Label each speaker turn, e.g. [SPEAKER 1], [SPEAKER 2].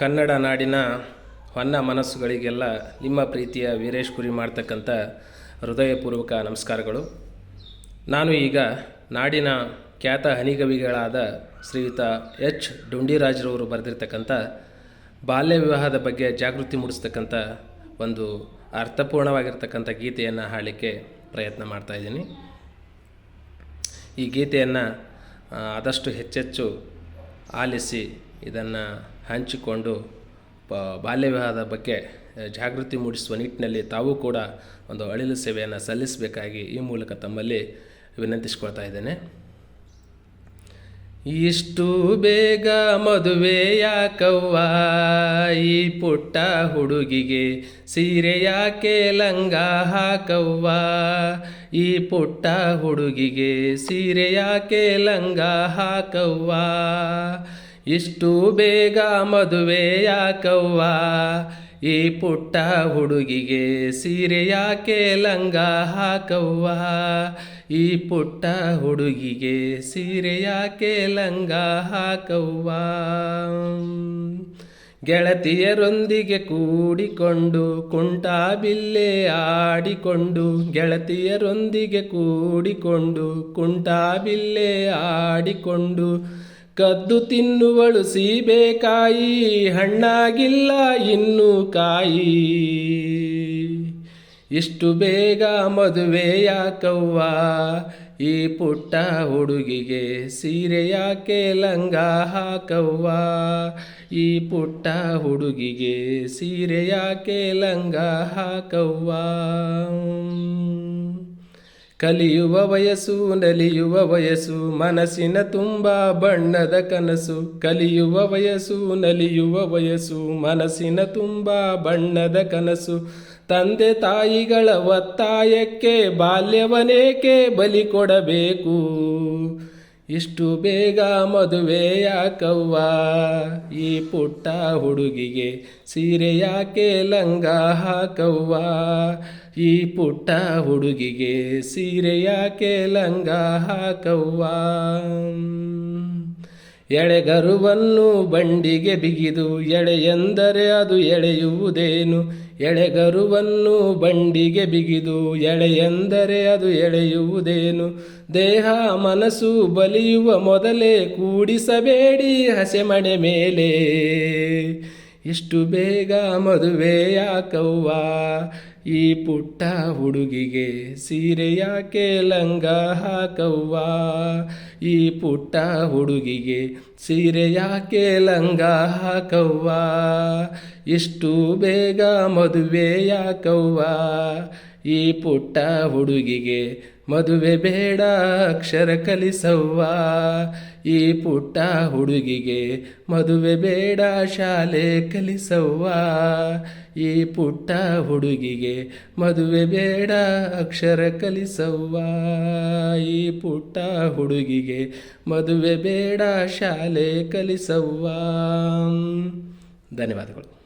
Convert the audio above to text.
[SPEAKER 1] ಕನ್ನಡ ನಾಡಿನ ಹೊನ್ನ ಮನಸ್ಸುಗಳಿಗೆಲ್ಲ ನಿಮ್ಮ ಪ್ರೀತಿಯ ವೀರೇಶ್ ಕುರಿ ಮಾಡ್ತಕ್ಕಂಥ ಹೃದಯಪೂರ್ವಕ ನಮಸ್ಕಾರಗಳು. ನಾನು ಈಗ ನಾಡಿನ ಖ್ಯಾತ ಹನಿಗವಿಗಳಾದ ಶ್ರೀಯುತ ಎಚ್. ಡುಂಡಿರಾಜ್ರವರು ಬರೆದಿರ್ತಕ್ಕಂಥ ಬಾಲ್ಯ ವಿವಾಹದ ಬಗ್ಗೆ ಜಾಗೃತಿ ಮೂಡಿಸ್ತಕ್ಕಂಥ ಒಂದು ಅರ್ಥಪೂರ್ಣವಾಗಿರ್ತಕ್ಕಂಥ ಗೀತೆಯನ್ನು ಹಾಡಲಿಕ್ಕೆ ಪ್ರಯತ್ನ ಮಾಡ್ತಾಯಿದ್ದೀನಿ ಈ ಗೀತೆಯನ್ನು ಆದಷ್ಟು ಹೆಚ್ಚೆಚ್ಚು ಆಲಿಸಿ ಇದನ್ನು ಹಂಚಿಕೊಂಡು ಬಾಲ್ಯ ವಿವಾಹದ ಬಗ್ಗೆ ಜಾಗೃತಿ ಮೂಡಿಸುವ ನಿಟ್ಟಿನಲ್ಲಿ ತಾವು ಕೂಡ ಒಂದು ಅಳಿಲು ಸೇವೆಯನ್ನು ಸಲ್ಲಿಸಬೇಕಾಗಿ ಈ ಮೂಲಕ ತಮ್ಮಲ್ಲಿ ವಿನಂತಿಸ್ಕೊಳ್ತಾ ಇದ್ದೇನೆ. ಇಷ್ಟು ಬೇಗ ಮದುವೆ ಯಾಕವ್ವ? ಈ ಪುಟ್ಟ ಹುಡುಗಿಗೆ ಸೀರೆ ಯಾಕೆ ಲಂಗ ಹಾಕವ್ವ? ಈ ಪುಟ್ಟ ಹುಡುಗಿಗೆ ಸೀರೆ ಯಾಕೆ ಲಂಗ ಹಾಕವ್ವ? ಇಷ್ಟು ಬೇಗ ಮದುವೆ ಯಾಕವ್ವ? ಈ ಪುಟ್ಟ ಹುಡುಗಿಗೆ ಸೀರೆ ಯಾಕೆ ಲಂಗ ಹಾಕವ್ವ? ಈ ಪುಟ್ಟ ಹುಡುಗಿಗೆ ಸೀರೆ ಯಾಕೆ ಲಂಗ ಹಾಕವ್ವ? ಗೆಳತಿಯರೊಂದಿಗೆ ಕೂಡಿಕೊಂಡು ಕುಂಟಾಬಿಲ್ಲೆ ಆಡಿಕೊಂಡು, ಗೆಳತಿಯರೊಂದಿಗೆ ಕೂಡಿಕೊಂಡು ಕುಂಟಾಬಿಲ್ಲೆ ಆಡಿಕೊಂಡು ಕದ್ದು ತಿನ್ನುವಳು ಸೀಬೆಕಾಯಿ, ಹಣ್ಣಾಗಿಲ್ಲ ಇನ್ನೂ ಕಾಯಿ. ಇಷ್ಟು ಬೇಗ ಮದುವೆ ಯಾಕವ್ವ? ಈ ಪುಟ್ಟ ಹುಡುಗಿಗೆ ಸೀರೆ ಯಾಕೆ ಲಂಗ ಹಾಕವ್ವ? ಈ ಪುಟ್ಟ ಹುಡುಗಿಗೆ ಸೀರೆ ಯಾಕೆ ಲಂಗ ಹಾಕವ್ವ? ಕಲಿಯುವ ವಯಸ್ಸು, ನಲಿಯುವ ವಯಸ್ಸು, ಮನಸ್ಸಿನ ತುಂಬ ಬಣ್ಣದ ಕನಸು. ಕಲಿಯುವ ವಯಸ್ಸು, ನಲಿಯುವ ವಯಸ್ಸು, ಮನಸ್ಸಿನ ತುಂಬ ಬಣ್ಣದ ಕನಸು. ತಂದೆ ತಾಯಿಗಳ ಒತ್ತಾಯಕ್ಕೆ, ಬಾಲ್ಯವನೇಕೆ ಬಲಿ ಕೊಡಬೇಕು? ಇಷ್ಟು ಬೇಗ ಮದುವೆ ಯಾಕವ್ವ? ಈ ಪುಟ್ಟ ಹುಡುಗಿಗೆ ಸೀರೆ ಯಾಕೆ ಲಂಗ ಹಾಕವ್ವ? ಈ ಪುಟ್ಟ ಹುಡುಗಿಗೆ ಸೀರೆ ಯಾಕೆ ಲಂಗ ಹಾಕವ್ವ? ಎಳೆಗರುವನ್ನು ಬಂಡಿಗೆ ಬಿಗಿದು ಎಳೆ ಎಂದರೆ ಅದು ಎಳೆಯುವುದೇನು? ಎಳೆಗರುವನ್ನು ಬಂಡಿಗೆ ಬಿಗಿದು ಎಳೆಯೆಂದರೆ ಅದು ಎಳೆಯುವುದೇನು? ದೇಹ ಮನಸ್ಸು ಬಲಿಯುವ ಮೊದಲೇ ಕೂಡಿಸಬೇಡಿ ಹಸೆಮಣೆ ಮೇಲೆ. ಇಷ್ಟು ಬೇಗ ಮದುವೆ ಯಾಕವ್ವ ಈ ಪುಟ್ಟ ಹುಡುಗಿಗೆ ಸೀರೆ ಯಾಕೆ ಲಂಗ ಹಾಕವ್ವ? ಈ ಪುಟ್ಟ ಹುಡುಗಿಗೆ ಸೀರೆ ಯಾಕೆ ಲಂಗ ಹಾಕವ್ವ? ಇಷ್ಟು ಬೇಗ ಮದುವೆ ಯಾಕವ್ವ? ಈ ಪುಟ್ಟ ಹುಡುಗಿಗೆ ಮದುವೆ ಬೇಡ, ಅಕ್ಷರ ಕಲಿಸವ್ವ. ಈ ಪುಟ್ಟ ಹುಡುಗಿಗೆ ಮದುವೆ ಬೇಡ, ಶಾಲೆ ಕಲಿಸವ್ವ. ಈ ಪುಟ್ಟ ಹುಡುಗಿಗೆ ಮದುವೆ ಬೇಡ, ಅಕ್ಷರ ಕಲಿಸವ್ವ. ಈ ಪುಟ್ಟ ಹುಡುಗಿಗೆ ಮದುವೆ ಬೇಡ, ಶಾಲೆ ಕಲಿಸವ್ವ. ಧನ್ಯವಾದಗಳು.